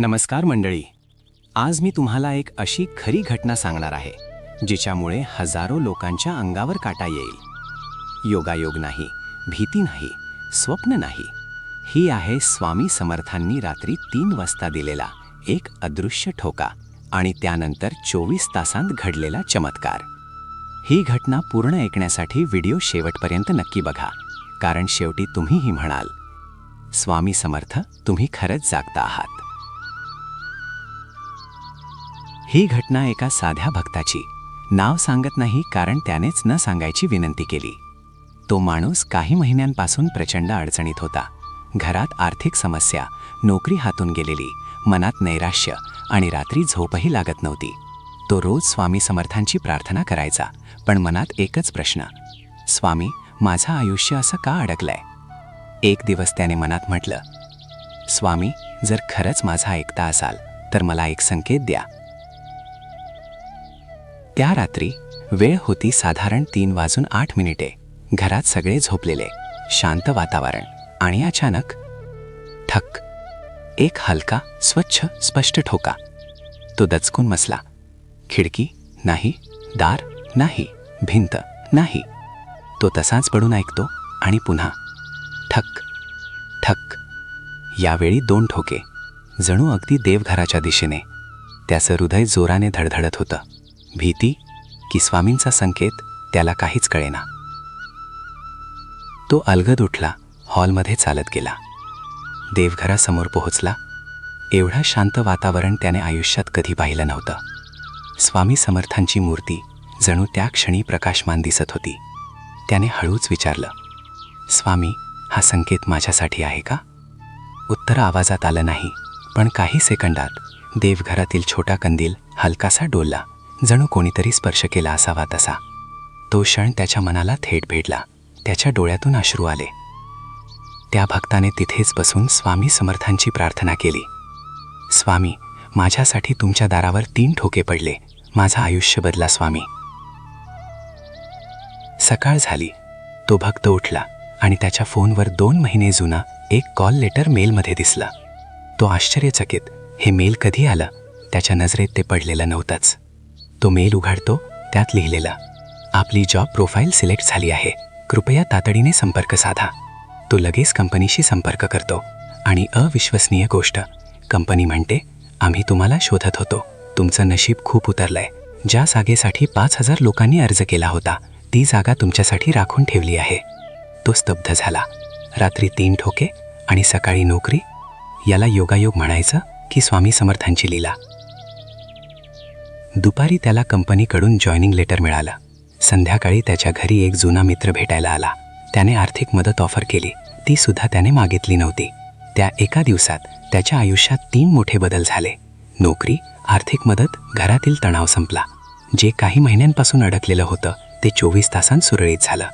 नमस्कार मंडळी. आज मी तुम्हाला एक अशी खरी घटना सांगणार आहे जिच्यामुळे हजारो लोकांच्या अंगावर काटा येईल. योगायोग नाही भीती नाही स्वप्न नाही. ही आहे स्वामी समर्थांनी रात्री तीन वाजता दिलेला एक अदृश्य ठोका आणि त्यानंतर चोवीस तासांत घडलेला चमत्कार. ही घटना पूर्ण ऐकण्यासाठी व्हिडिओ शेवटपर्यंत नक्की बघा कारण शेवटी तुम्हीही म्हणाल स्वामी समर्थ तुम्ही खरंच जागता आहात. ही घटना एका साध्या भक्ताची. नाव सांगत नाही कारण त्यानेच न सांगायची विनंती केली. तो माणूस काही महिन्यांपासून प्रचंड अडचणीत होता. घरात आर्थिक समस्या नोकरी हातून गेलेली मनात नैराश्य आणि रात्री झोपही लागत नव्हती. तो रोज स्वामी समर्थांची प्रार्थना करायचा पण मनात एकच प्रश्न. स्वामी माझं आयुष्य असं का अडकलंय? एक दिवस त्याने मनात म्हटलं स्वामी जर खरंच माझा ऐकता असाल तर मला एक संकेत द्या. त्या रात्री वेळ होती साधारण तीन वाजून आठ मिनिटे. घरात सगळे झोपलेले शांत वातावरण आणि अचानक ठक. एक हलका स्वच्छ स्पष्ट ठोका. तो दचकून मसला खिडकी नाही दार नाही भिंत नाही. तो तसाच पडून ऐकतो आणि पुन्हा ठक ठक. यावेळी दोन ठोके. जणू अगदी देवघराच्या दिशेने. त्याचं हृदय जोराने धडधडत होतं. भीती की स्वामींचा संकेत त्याला काहीच कळेना. तो अलगद उठला हॉलमध्ये चालत गेला. देवघरासमोर पोहोचला. एवढं शांत वातावरण त्याने आयुष्यात कधी पाहिलं नव्हतं. स्वामी समर्थांची मूर्ती जणू त्या क्षणी प्रकाशमान दिसत होती. त्याने हळूच विचारलं स्वामी हा संकेत माझ्यासाठी आहे का? उत्तर आवाजात आलं नाही पण काही सेकंदात देवघरातील छोटा कंदील हलकासा डोलला. जणू कोणीतरी स्पर्श केला असावा तसा. तो क्षण त्याच्या मनाला थेट भेटला. त्याच्या डोळ्यातून अश्रू आले. त्या भक्ताने तिथेच बसून स्वामी समर्थांची प्रार्थना केली. स्वामी माझ्यासाठी तुमच्या दारावर तीन ठोके पडले. माझा आयुष्य बदला स्वामी. सकाळ झाली. तो भक्त उठला आणि त्याच्या फोनवर दोन महिने जुना एक कॉल लेटर मेलमध्ये दिसला. तो आश्चर्यचकित हे मेल कधी आलं? त्याच्या नजरेत ते पडलेलं नव्हतंच. तो मेल उघडतो त्यात लिहिलेला आपली जॉब प्रोफाईल सिलेक्ट झाली आहे. कृपया तातडीने संपर्क साधा. तो लगेच कंपनीशी संपर्क करतो. आणि अविश्वसनीय गोष्ट कंपनी म्हणते आम्ही तुम्हाला शोधत होतो. तुमचं नशीब खूप उतरलंय. ज्या जागेसाठी पाच हजार लोकांनी अर्ज केला होता ती जागा तुमच्यासाठी राखून ठेवली आहे. तो स्तब्ध झाला. रात्री तीन ठोके आणि सकाळी नोकरी? याला योगायोग म्हणायचं की स्वामी समर्थांची लीला? दुपारी त्याला कंपनीकडून जॉईनिंग लेटर मिळालं. संध्याकाळी त्याच्या घरी एक जुना मित्र भेटायला आला. त्याने आर्थिक मदत ऑफर केली. ती सुद्धा त्याने मागितली नव्हती. त्या एका दिवसात त्याच्या आयुष्यात तीन मोठे बदल झाले. नोकरी आर्थिक मदत घरातील तणाव संपला. जे काही महिन्यांपासून अडकलेलं होतं ते चोवीस तासांत सुरळीत झालं.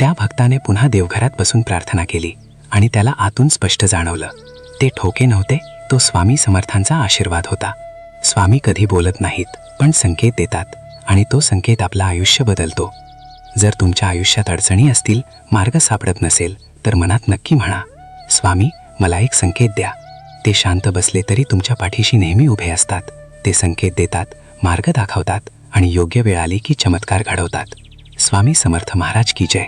त्या भक्ताने पुन्हा देवघरात बसून प्रार्थना केली आणि त्याला आतून स्पष्ट जाणवलं. ते ठोके नव्हते तो स्वामी समर्थांचा आशीर्वाद होता. स्वामी कधी बोलत नाहीत पण संकेत देतात आणि तो संकेत आपलं आयुष्य बदलतो. जर तुमच्या आयुष्यात अडचणी असतील मार्ग सापडत नसेल तर मनात नक्की म्हणा स्वामी मला एक संकेत द्या. ते शांत बसले तरी तुमच्या पाठीशी नेहमी उभे असतात. ते संकेत देतात मार्ग दाखवतात आणि योग्य वेळ आली की चमत्कार घडवतात. स्वामी समर्थ महाराज की जय.